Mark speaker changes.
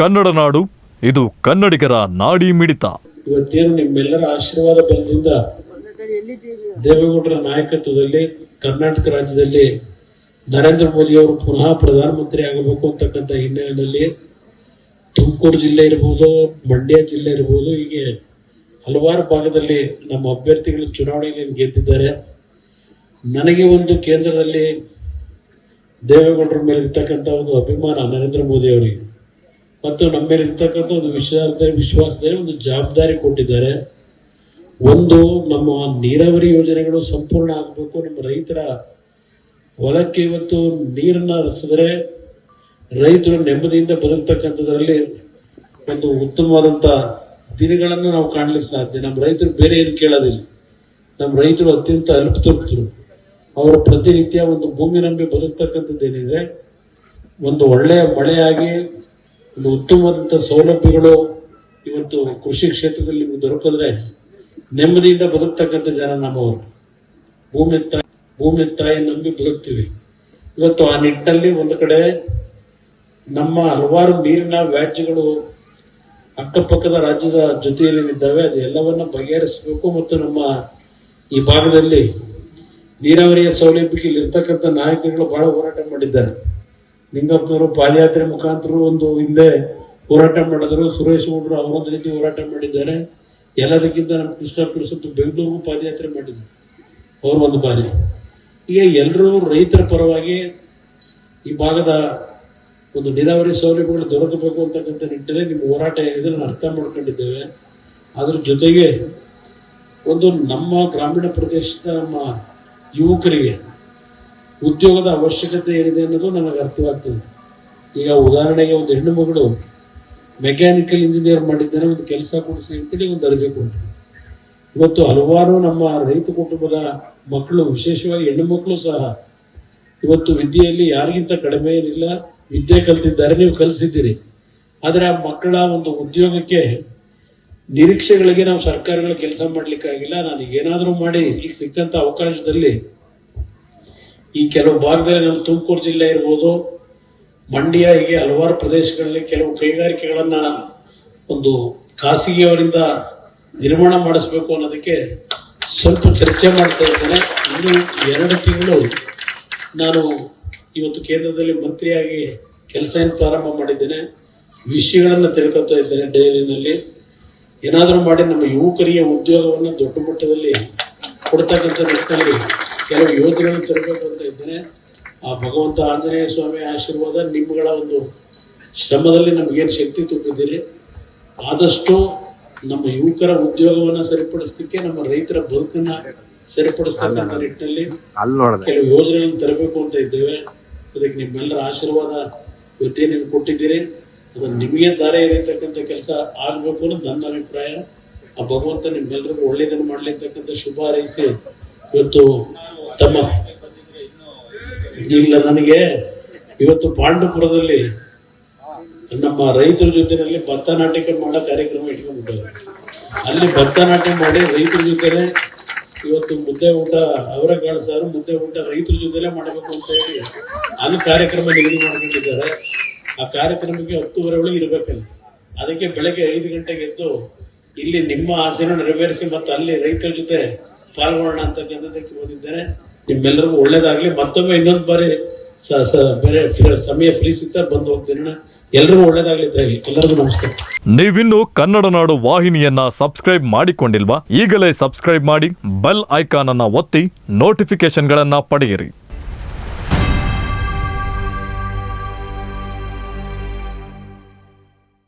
Speaker 1: ಕನ್ನಡ ನಾಡು, ಇದು ಕನ್ನಡಿಗರ ನಾಡಿ ಮಿಡಿತ.
Speaker 2: ಇವತ್ತೇನು ನಿಮ್ಮೆಲ್ಲರ ಆಶೀರ್ವಾದ ಬಲದಿಂದ ದೇವೇಗೌಡರ ನಾಯಕತ್ವದಲ್ಲಿ ಕರ್ನಾಟಕ ರಾಜ್ಯದಲ್ಲಿ ನರೇಂದ್ರ ಮೋದಿ ಅವರು ಪುನಃ ಪ್ರಧಾನಮಂತ್ರಿ ಆಗಬೇಕು ಅಂತಕ್ಕಂಥ ಹಿನ್ನೆಲೆಯಲ್ಲಿ ತುಮಕೂರು ಜಿಲ್ಲೆ ಇರ್ಬೋದು, ಮಂಡ್ಯ ಜಿಲ್ಲೆ ಇರ್ಬೋದು, ಹೀಗೆ ಹಲವಾರು ಭಾಗದಲ್ಲಿ ನಮ್ಮ ಅಭ್ಯರ್ಥಿಗಳು ಚುನಾವಣೆಯಲ್ಲಿ ಗೆದ್ದಿದ್ದಾರೆ. ನನಗೆ ಒಂದು ಕೇಂದ್ರದಲ್ಲಿ ದೇವೇಗೌಡರ ಮೇಲೆ ಇರ್ತಕ್ಕಂಥ ಒಂದು ಅಭಿಮಾನ ನರೇಂದ್ರ ಮೋದಿ ಅವರಿಗೆ. ಮತ್ತು ನಮ್ಮ ಮೇಲೆ ಇರ್ತಕ್ಕಂಥ ಒಂದು ವಿಶ್ವಾಸದ ವಿಶ್ವಾಸದಲ್ಲಿ ಒಂದು ಜವಾಬ್ದಾರಿ ಕೊಟ್ಟಿದ್ದಾರೆ. ಒಂದು, ನಮ್ಮ ನೀರಾವರಿ ಯೋಜನೆಗಳು ಸಂಪೂರ್ಣ ಆಗಬೇಕು. ನಮ್ಮ ರೈತರ ಹೊಲಕ್ಕೆ ಇವತ್ತು ನೀರನ್ನ ಹರಿಸಿದ್ರೆ ರೈತರು ನೆಮ್ಮದಿಯಿಂದ ಬದುಕ್ತಕ್ಕಂಥದ್ರಲ್ಲಿ ಒಂದು ಉತ್ತಮವಾದಂಥ ದಿನಗಳನ್ನು ನಾವು ಕಾಣ್ಲಿಕ್ಕೆ ಸಾಧ್ಯ. ನಮ್ಮ ರೈತರು ಬೇರೆ ಏನು ಕೇಳೋದಿಲ್ಲ. ನಮ್ಮ ರೈತರು ಅತ್ಯಂತ ಅಲ್ಪತೃಪ್ತರು. ಅವರು ಪ್ರತಿನಿತ್ಯ ಒಂದು ಭೂಮಿ ನಂಬಿ ಬದುಕ್ತಕ್ಕಂಥದ್ದೇನಿದೆ. ಒಂದು ಒಳ್ಳೆಯ ಮಳೆಯಾಗಿ ಒಂದು ಉತ್ತಮವಾದಂಥ ಸೌಲಭ್ಯಗಳು ಇವತ್ತು ಕೃಷಿ ಕ್ಷೇತ್ರದಲ್ಲಿ ನಿಮಗೆ ದೊರಕಿದ್ರೆ ನೆಮ್ಮದಿಯಿಂದ ಬದುಕ್ತಕ್ಕಂಥ ಜನ ನಮ್ಮವರು. ಭೂಮಿ ತಾಯಿ ಭೂಮಿ ತಾಯಿ ನಂಬಿ ಬದುಕ್ತೀವಿ. ಇವತ್ತು ಆ ನಿಟ್ಟಿನಲ್ಲಿ ಒಂದು ಕಡೆ ನಮ್ಮ ಹಲವಾರು ನೀರಿನ ವ್ಯಾಜ್ಯಗಳು ಅಕ್ಕಪಕ್ಕದ ರಾಜ್ಯದ ಜೊತೆಯಲ್ಲಿ ಇದ್ದಾವೆ ಅದು ಎಲ್ಲವನ್ನ ಬಗೆಹರಿಸಬೇಕು ಮತ್ತು ನಮ್ಮ ಈ ಭಾಗದಲ್ಲಿ ನೀರಾವರಿಯ ಸೌಲಭ್ಯಕ್ಕೆ ಇಲ್ಲಿರ್ತಕ್ಕಂಥ ನಾಯಕರುಗಳು ಬಹಳ ಹೋರಾಟ ಮಾಡಿದ್ದಾರೆ. ನಿಂಗಪ್ಪನವರು ಪಾದಯಾತ್ರೆ ಮುಖಾಂತರ ಒಂದು ಹಿಂದೆ ಹೋರಾಟ ಮಾಡಿದ್ರು. ಸುರೇಶ್ ಗೌಡರು ಅವರೊಂದು ರೀತಿ ಹೋರಾಟ ಮಾಡಿದ್ದಾರೆ. ಎಲ್ಲದಕ್ಕಿಂತ ನಮ್ಮ ಕೃಷ್ಣ ಪ್ರಸತ್ತು ಬೆಂಗಳೂರು ಪಾದಯಾತ್ರೆ ಮಾಡಿದ್ರು. ಅವರು ಒಂದು ಬಾರಿ. ಈಗ ಎಲ್ಲರೂ ರೈತರ ಪರವಾಗಿ ಈ ಭಾಗದ ಒಂದು ನೀರಾವರಿ ಸೌಲಭ್ಯಗಳು ದೊರಕಬೇಕು ಅಂತಕ್ಕಂಥ ನಿಟ್ಟಿನಲ್ಲಿ ನಿಮ್ಮ ಹೋರಾಟ ಏನಿದೆ ನಾನು ಅರ್ಥ ಮಾಡ್ಕೊಂಡಿದ್ದೇವೆ. ಅದ್ರ ಜೊತೆಗೆ ಒಂದು ನಮ್ಮ ಗ್ರಾಮೀಣ ಪ್ರದೇಶದ ನಮ್ಮ ಯುವಕರಿಗೆ ಉದ್ಯೋಗದ ಅವಶ್ಯಕತೆ ಏನಿದೆ ಅನ್ನೋದು ನನಗೆ ಅರ್ಥವಾಗ್ತದೆ. ಈಗ ಉದಾಹರಣೆಗೆ ಒಂದು ಹೆಣ್ಣು ಮಗಳು ಮೆಕ್ಯಾನಿಕಲ್ ಇಂಜಿನಿಯರ್ ಮಾಡಿದ್ದಾರೆ ಒಂದು ಕೆಲಸ ಕೊಡಿಸಿ ಅಂತೇಳಿ ಒಂದು ಅರ್ಜಿ ಕೊಟ್ಟರು ಇವತ್ತು ಹಲವಾರು ನಮ್ಮ ರೈತ ಕುಟುಂಬದ ಮಕ್ಕಳು, ವಿಶೇಷವಾಗಿ ಹೆಣ್ಣು ಮಕ್ಕಳು ಸಹ, ಇವತ್ತು ವಿದ್ಯೆಯಲ್ಲಿ ಯಾರಿಗಿಂತ ಕಡಿಮೆ ಏನಿಲ್ಲ, ವಿದ್ಯೆ ಕಲ್ತಿದ್ದಾರೆ, ನೀವು ಕಲಿಸಿದ್ದೀರಿ. ಆದರೆ ಆ ಮಕ್ಕಳ ಒಂದು ಉದ್ಯೋಗಕ್ಕೆ ನಿರೀಕ್ಷೆಗಳಿಗೆ ನಾವು ಸರ್ಕಾರಗಳು ಕೆಲಸ ಮಾಡಲಿಕ್ಕಾಗಿಲ್ಲ. ನಾನು ಏನಾದರೂ ಮಾಡಿ, ಈಗ ಸಿಕ್ಕಂಥ ಅವಕಾಶದಲ್ಲಿ ಈ ಕೆಲವು ಭಾಗದಲ್ಲಿ ನಮ್ಮ ತುಮಕೂರು ಜಿಲ್ಲೆ ಇರ್ಬೋದು, ಮಂಡ್ಯ ಹೀಗೆ ಹಲವಾರು ಪ್ರದೇಶಗಳಲ್ಲಿ ಕೆಲವು ಕೈಗಾರಿಕೆಗಳನ್ನು ಒಂದು ಖಾಸಗಿಯವರಿಂದ ನಿರ್ಮಾಣ ಮಾಡಿಸ್ಬೇಕು ಅನ್ನೋದಕ್ಕೆ ಸ್ವಲ್ಪ ಚರ್ಚೆ ಮಾಡ್ತಾ ಇದ್ದೇನೆ. ಇನ್ನು ಎರಡು ತಿಂಗಳು ನಾನು ಇವತ್ತು ಕೇಂದ್ರದಲ್ಲಿ ಮಂತ್ರಿಯಾಗಿ ಕೆಲಸ ಪ್ರಾರಂಭ ಮಾಡಿದ್ದೇನೆ, ವಿಷಯಗಳನ್ನು ತಿಳ್ಕೊತಾ ಇದ್ದೇನೆ ಡೈರಿನಲ್ಲಿ. ಏನಾದರೂ ಮಾಡಿ ನಮ್ಮ ಯುವಕರಿಗೆ ಉದ್ಯೋಗವನ್ನು ದೊಡ್ಡ ಮಟ್ಟದಲ್ಲಿ ಕೊಡ್ತಕ್ಕಂಥ ನಿಟ್ಟಿನಲ್ಲಿ ಕೆಲವು ಯೋಧರನ್ನು ತರಬೇಕು ಅಂತ ಇದ್ದೇನೆ. ಆ ಭಗವಂತ ಆಂಜನೇಯ ಸ್ವಾಮಿ ಆಶೀರ್ವಾದ ನಿಮ್ಮಗಳ ಒಂದು ಶ್ರಮದಲ್ಲಿ ನಮಗೇನು ಶಕ್ತಿ ತುಂಬಿದ್ದೀರಿ. ಆದಷ್ಟು ನಮ್ಮ ಯುವಕರ ಉದ್ಯೋಗವನ್ನು ಸರಿಪಡಿಸಲಿಕ್ಕೆ ನಮ್ಮ ರೈತರ ಬದುಕನ್ನ ಸರಿಪಡಿಸ್ತಕ್ಕಂಥ ನಿಟ್ಟಿನಲ್ಲಿ ಕೆಲವು ಯೋಜನೆಗಳನ್ನು ತರಬೇಕು ಅಂತ ಇದ್ದೇವೆ. ಅದಕ್ಕೆ ನಿಮ್ಮೆಲ್ಲರ ಆಶೀರ್ವಾದ ಇವತ್ತೇನೇನು ಕೊಟ್ಟಿದ್ದೀರಿ. ಅದನ್ನು ನಿಮಗೆ ದಾರಿ ಇರತಕ್ಕಂಥ ಕೆಲಸ ಆಗಬೇಕು ಅನ್ನೋದು ನನ್ನ ಅಭಿಪ್ರಾಯ. ಆ ಭಗವಂತ ನಿಮ್ಮೆಲ್ಲರಿಗೂ ಒಳ್ಳೆಯದನ್ನು ಮಾಡಲಿ ಅಂತಕ್ಕಂಥ ಶುಭ ಹಾರೈಸಿ ಇವತ್ತು ತಮ್ಮ ಇಲ್ಲ, ನನಗೆ ಇವತ್ತು ಪಾಂಡುಪುರದಲ್ಲಿ ನಮ್ಮ ರೈತರ ಜೊತೆನಲ್ಲಿ ನಾಟಕ ಮಾಡೋ ಕಾರ್ಯಕ್ರಮ ಇಟ್ಕೊಂಡ್ಬಿಟ್ಟಿದ್ದಾರೆ ಅಲ್ಲಿ ಭರತನಾಟ್ಯ ಮಾಡಿ ರೈತರ ಜೊತೆನೆ ಇವತ್ತು ಮುದ್ದೆ ಊಟ ಅವರೆಕಾಳು ಸಾರು ಮುದ್ದೆ ಊಟ ರೈತರ ಜೊತೆಲೇ ಮಾಡಬೇಕು ಅಂತ ಹೇಳಿ ಅಲ್ಲಿ ಕಾರ್ಯಕ್ರಮ ನಿಗದಿ ಮಾಡ್ಕೊಂಡಿದ್ದಾರೆ. ಆ ಕಾರ್ಯಕ್ರಮಕ್ಕೆ ಹತ್ತುವರೆ ಒಳಗೆ ಇರಬೇಕಲ್ಲ. ಅದಕ್ಕೆ ಬೆಳಗ್ಗೆ ಐದು ಗಂಟೆಗೆ ಎದ್ದು ಇಲ್ಲಿ ನಿಮ್ಮ ಆಸೆನ ನೆರವೇರಿಸಿ ಮತ್ತೆ ಅಲ್ಲಿ ರೈತರ ಜೊತೆ ಪಾಲ್ಗೊಳ್ಳೋಣ ಅಂತಕ್ಕಂಥದ್ದಕ್ಕೆ ಓದಿದ್ದೇನೆ ನಿಮ್ಮೆಲ್ಲರಿಗೂ ಒಳ್ಳೇದಾಗ್ಲಿ. ಮತ್ತೊಮ್ಮೆ ಇನ್ನೊಂದು ಬಾರಿ ಬೇರೆ ಸಮಯ ಫ್ರೀ ಸಿಗ್ತಾ ಬಂದು ಹೋಗ್ತೀನಿ ಎಲ್ರಿಗೂ ಒಳ್ಳೇದಾಗ್ಲಿ ತಾಯಿ ಎಲ್ಲರಿಗೂ ನಮಸ್ಕಾರ.
Speaker 1: ನೀವಿನ್ನು ಕನ್ನಡ ನಾಡು ವಾಹಿನಿಯನ್ನ ಸಬ್ಸ್ಕ್ರೈಬ್ ಮಾಡಿಕೊಂಡಿಲ್ವಾ? ಈಗಲೇ ಸಬ್ಸ್ಕ್ರೈಬ್ ಮಾಡಿ, ಬೆಲ್ ಐಕಾನ್ ಅನ್ನ ಒತ್ತಿ ನೋಟಿಫಿಕೇಶನ್ಗಳನ್ನ ಪಡೆಯಿರಿ.